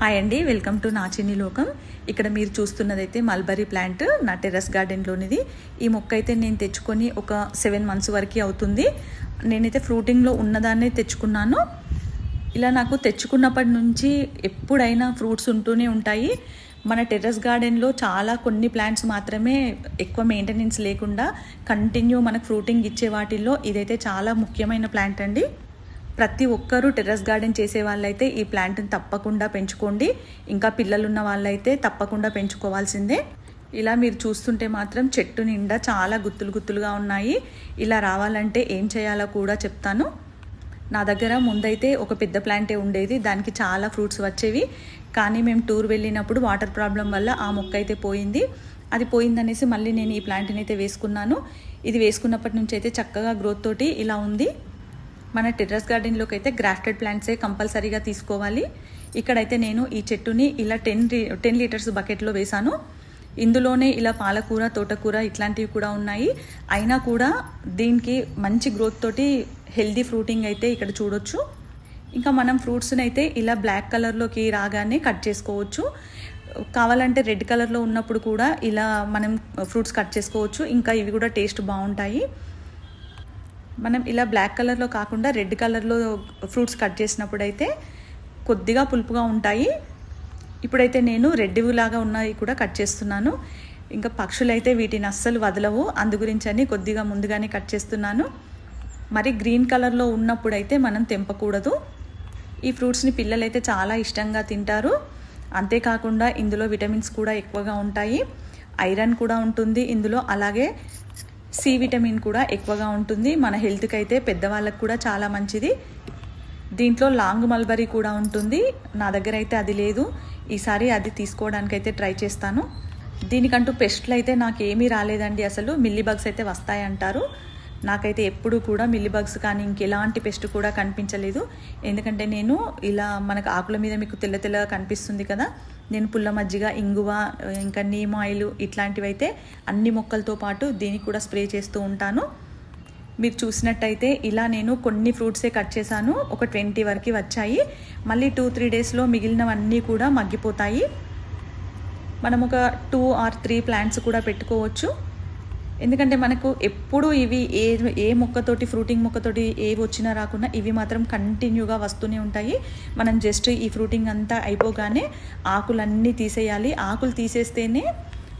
Hi అండి welcome to నాచిని లోకం. ఇక్కడ మీరు చూస్తున్నదైతే మల్బరీ ప్లాంట్ నా టెర్రస్ గార్డెన్లోనిది ఈ మొక్క అయితే నేను తెచ్చుకొని ఒక సెవెన్ మంత్స్ వరకు అవుతుంది. నేనైతే ఫ్రూటింగ్లో ఉన్నదాన్నే తెచ్చుకున్నాను. ఇలా నాకు తెచ్చుకున్నప్పటి నుంచి ఎప్పుడైనా ఫ్రూట్స్ ఉంటూనే ఉంటాయి. మన టెర్రస్ గార్డెన్లో చాలా కొన్ని ప్లాంట్స్ మాత్రమే ఎక్కువ మెయింటెనెన్స్ లేకుండా కంటిన్యూ మనకు ఫ్రూటింగ్ ఇచ్చే వాటిల్లో ఇదైతే చాలా ముఖ్యమైన ప్లాంట్ అండి. ప్రతి ఒక్కరూ టెర్రస్ గార్డెన్ చేసే వాళ్ళైతే ఈ ప్లాంట్ని తప్పకుండా పెంచుకోండి. ఇంకా పిల్లలున్న వాళ్ళైతే తప్పకుండా పెంచుకోవాల్సిందే. ఇలా మీరు చూస్తుంటే మాత్రం చెట్టు నిండా చాలా గుత్తులు గుత్తులుగా ఉన్నాయి. ఇలా రావాలంటే ఏం చేయాలో కూడా చెప్తాను. నా దగ్గర ముందైతే ఒక పెద్ద ప్లాంటే ఉండేది. దానికి చాలా ఫ్రూట్స్ వచ్చేవి. కానీ మేము టూర్ వెళ్ళినప్పుడు వాటర్ ప్రాబ్లం వల్ల ఆ మొక్క అయితే పోయింది. అది పోయిందనేసి మళ్ళీ నేను ఈ ప్లాంట్ని అయితే వేసుకున్నాను. ఇది వేసుకున్నప్పటి నుంచి అయితే చక్కగా గ్రోత్ తోటి ఇలా ఉంది. మన టెర్రస్ గార్డెన్లోకి అయితే గ్రాఫ్టెడ్ ప్లాంట్సే కంపల్సరీగా తీసుకోవాలి. ఇక్కడైతే నేను ఈ చెట్టుని ఇలా టెన్ టెన్ లీటర్స్ బకెట్లో వేశాను. ఇందులోనే ఇలా పాలకూర తోటకూర ఇట్లాంటివి కూడా ఉన్నాయి. అయినా కూడా దీనికి మంచి గ్రోత్ తోటి హెల్దీ ఫ్రూటింగ్ అయితే ఇక్కడ చూడొచ్చు. ఇంకా మనం ఫ్రూట్స్ని అయితే ఇలా బ్లాక్ కలర్లోకి రాగానే కట్ చేసుకోవచ్చు. కావాలంటే రెడ్ కలర్లో ఉన్నప్పుడు కూడా ఇలా మనం ఫ్రూట్స్ కట్ చేసుకోవచ్చు. ఇంకా ఇవి కూడా టేస్ట్ బాగుంటాయి. మనం ఇలా బ్లాక్ కలర్లో కాకుండా రెడ్ కలర్లో ఫ్రూట్స్ కట్ చేసినప్పుడు అయితే కొద్దిగా పులుపుగా ఉంటాయి. ఇప్పుడైతే నేను రెడ్ లాగా ఉన్నవి కూడా కట్ చేస్తున్నాను. ఇంకా పక్షులు అయితే వీటిని అస్సలు వదలవు. అందు గురించి కొద్దిగా ముందుగానే కట్ చేస్తున్నాను. మరి గ్రీన్ కలర్లో ఉన్నప్పుడైతే మనం తెంపకూడదు. ఈ ఫ్రూట్స్ని పిల్లలైతే చాలా ఇష్టంగా తింటారు. అంతేకాకుండా ఇందులో విటమిన్స్ కూడా ఎక్కువగా ఉంటాయి. ఐరన్ కూడా ఉంటుంది ఇందులో. అలాగే సి విటమిన్ కూడా ఎక్కువగా ఉంటుంది. మన హెల్త్కి అయితే పెద్దవాళ్ళకు కూడా చాలా మంచిది. దీంట్లో లాంగ్ మల్బరీ కూడా ఉంటుంది. నా దగ్గర అయితే అది లేదు. ఈసారి అది తీసుకోవడానికి అయితే ట్రై చేస్తాను. దీనికంటూ పెస్ట్లు అయితే నాకు ఏమీ రాలేదండి అసలు. మిల్లీ బగ్స్ అయితే వస్తాయంటారు. నాకైతే ఎప్పుడు కూడా మిల్లీబగ్స్ కానీ ఇంకెలాంటి పెస్ట్ కూడా కనిపించలేదు. ఎందుకంటే నేను ఇలా మనకు ఆకుల మీద మీకు తెల్ల తెల్లగా కనిపిస్తుంది కదా నేను పుల్ల మజ్జిగ ఇంగువ ఇంకా నీమ్ ఆయిల్ ఇట్లాంటివి అయితే అన్ని మొక్కలతో పాటు దీనికి కూడా స్ప్రే చేస్తూ ఉంటాను. మీరు చూసినట్టయితే ఇలా నేను కొన్ని ఫ్రూట్సే కట్ చేశాను. ఒక ట్వంటీ వరకు వచ్చాయి. మళ్ళీ టూ త్రీ డేస్లో మిగిలినవన్నీ కూడా మగ్గిపోతాయి. మనం ఒక టూ ఆర్ త్రీ ప్లాంట్స్ కూడా పెట్టుకోవచ్చు. ఎందుకంటే మనకు ఎప్పుడు ఇవి ఏ ఏ మొక్కతోటి ఫ్రూటింగ్ మొక్కతోటి ఏవి వచ్చినా రాకుండా ఇవి మాత్రం కంటిన్యూగా వస్తూనే ఉంటాయి. మనం జస్ట్ ఈ ఫ్రూటింగ్ అంతా అయిపోగానే ఆకులన్నీ తీసేయాలి. ఆకులు తీసేస్తేనే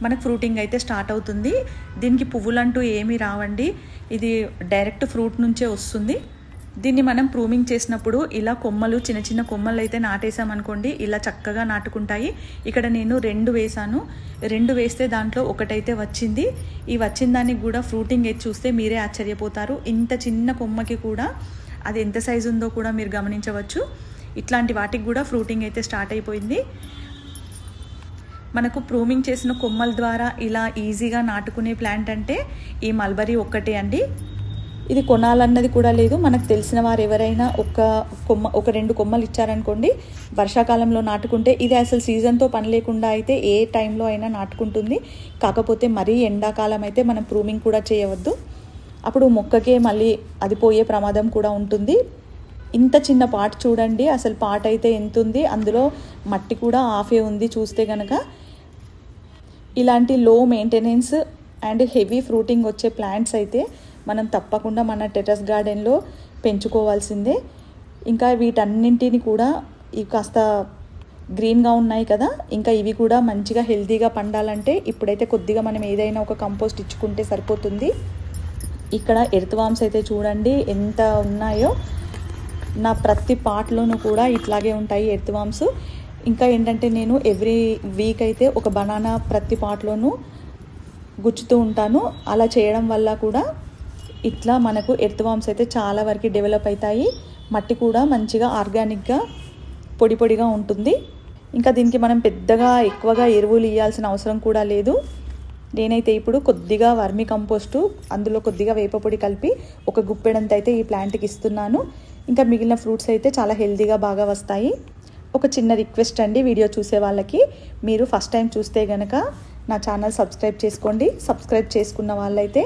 మనకు ఫ్రూటింగ్ అయితే స్టార్ట్ అవుతుంది. దీనికి పువ్వులంటూ ఏమీ రావండి. ఇది డైరెక్ట్ ఫ్రూట్ నుంచే వస్తుంది. దీన్ని మనం ప్రూమింగ్ చేసినప్పుడు ఇలా కొమ్మలు చిన్న చిన్న కొమ్మలు అయితే నాటేసామనుకోండి ఇలా చక్కగా నాటుకుంటాయి. ఇక్కడ నేను రెండు వేసాను రెండు వేస్తే దాంట్లో ఒకటైతే వచ్చింది. ఈ వచ్చిన దానికి కూడా ఫ్రూటింగ్ అయితే చూస్తే మీరే ఆశ్చర్యపోతారు. ఇంత చిన్న కొమ్మకి కూడా అది ఎంత సైజు ఉందో కూడా మీరు గమనించవచ్చు. ఇట్లాంటి వాటికి కూడా ఫ్రూటింగ్ అయితే స్టార్ట్ అయిపోయింది. మనకు ప్రూమింగ్ చేసిన కొమ్మల ద్వారా ఇలా ఈజీగా నాటుకునే ప్లాంట్ అంటే ఈ మల్బరీ ఒక్కటే అండి. ఇది కొనాలన్నది కూడా లేదు. మనకు తెలిసిన వారు ఎవరైనా ఒక కొమ్మ ఒక రెండు కొమ్మలు ఇచ్చారనుకోండి వర్షాకాలంలో నాటుకుంటే ఇది అసలు సీజన్తో పని లేకుండా అయితే ఏ టైంలో అయినా నాటుకుంటుంది. కాకపోతే మరీ ఎండాకాలం అయితే మనం ప్రూమింగ్ కూడా చేయవద్దు. అప్పుడు మొక్కకే మళ్ళీ అది పోయే ప్రమాదం కూడా ఉంటుంది. ఇంత చిన్న పాట చూడండి అసలు పాట అయితే ఎంత ఉంది అందులో మట్టి కూడా ఆఫే ఉంది చూస్తే కనుక ఇలాంటి low maintenance and heavy fruiting వచ్చే ప్లాంట్స్ అయితే మనం తప్పకుండా మన టెరస్ గార్డెన్లో పెంచుకోవాల్సిందే. ఇంకా వీటన్నింటిని కూడా ఈ కాస్త గ్రీన్గా ఉన్నాయి కదా ఇంకా ఇవి కూడా మంచిగా హెల్తీగా పండాలంటే ఇప్పుడైతే కొద్దిగా మనం ఏదైనా ఒక కంపోస్ట్ ఇచ్చుకుంటే సరిపోతుంది. ఇక్కడ ఎర్త్వామ్స్ అయితే చూడండి ఎంత ఉన్నాయో. నా ప్రతి పార్ట్లోనూ కూడా ఇట్లాగే ఉంటాయి ఎర్త్వామ్స్ ఇంకా ఏంటంటే నేను ఎవ్రీ వీక్ అయితే ఒక బనానా ప్రతి పార్ట్లోనూ గుచ్చుతూ ఉంటాను. అలా చేయడం వల్ల కూడా ఇట్లా మనకు ఎర్త్ వామ్స్ అయితే చాలా వరకు డెవలప్ అవుతాయి. మట్టి కూడా మంచిగా ఆర్గానిక్గా పొడి పొడిగా ఉంటుంది. ఇంకా దీనికి మనం పెద్దగా ఎక్కువగా ఎరువులు ఇవ్వాల్సిన అవసరం కూడా లేదు. నేనైతే ఇప్పుడు కొద్దిగా వర్మి కంపోస్టు అందులో కొద్దిగా వేపపొడి కలిపి ఒక గుప్పెడంత అయితే ఈ ప్లాంట్కి ఇస్తున్నాను. ఇంకా మిగిలిన ఫ్రూట్స్ అయితే చాలా హెల్తీగా బాగా వస్తాయి. ఒక చిన్న రిక్వెస్ట్ అండి వీడియో చూసే వాళ్ళకి. మీరు ఫస్ట్ టైం చూస్తే గనక నా ఛానల్ సబ్స్క్రైబ్ చేసుకోండి. సబ్స్క్రైబ్ చేసుకున్న వాళ్ళైతే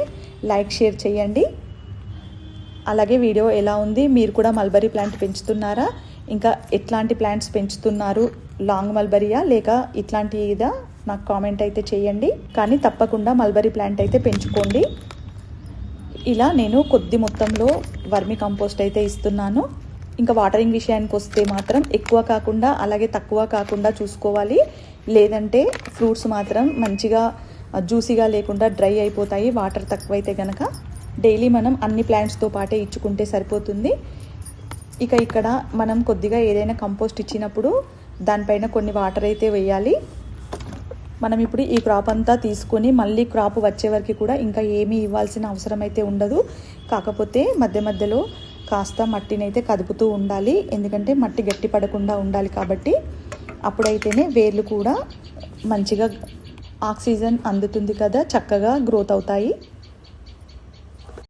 లైక్ షేర్ చేయండి. అలాగే వీడియో ఎలా ఉంది? మీరు కూడా మల్బరీ ప్లాంట్ పెంచుతున్నారా? ఇంకా ఎట్లాంటి ప్లాంట్స్ పెంచుతున్నారు? లాంగ్ మల్బరీయా? లేక ఇట్లాంటి ఇదా నాకు కామెంట్ అయితే చేయండి. కానీ తప్పకుండా మల్బరీ ప్లాంట్ అయితే పెంచుకోండి. ఇలా నేను కొద్ది మొత్తంలో వర్మి కంపోస్ట్ అయితే ఇస్తున్నాను. ఇంకా వాటరింగ్ విషయానికి వస్తే మాత్రం ఎక్కువ కాకుండా అలాగే తక్కువ కాకుండా చూసుకోవాలి. లేదంటే ఫ్రూట్స్ మాత్రం మంచిగా జ్యూసీగా లేకుండా డ్రై అయిపోతాయి. వాటర్ తక్కువైతే కనుక డైలీ మనం అన్ని ప్లాంట్స్తో పాటే ఇచ్చుకుంటే సరిపోతుంది. ఇక ఇక్కడ మనం కొద్దిగా ఏదైనా కంపోస్ట్ ఇచ్చినప్పుడు దానిపైన కొన్ని వాటర్ అయితే వేయాలి. మనం ఇప్పుడు ఈ క్రాప్ అంతా తీసుకొని మళ్ళీ క్రాప్ వచ్చే వరకు కూడా ఇంకా ఏమీ ఇవ్వాల్సిన అవసరం అయితే ఉండదు. కాకపోతే మధ్య మధ్యలో కాస్త మట్టిని అయితే కదుపుతూ ఉండాలి. ఎందుకంటే మట్టి గట్టి పడకుండా ఉండాలి కాబట్టి అప్పుడైతేనే వేర్లు కూడా మంచిగా ఆక్సిజన్ అందుతుంది కదా చక్కగా గ్రోత్ అవుతాయి.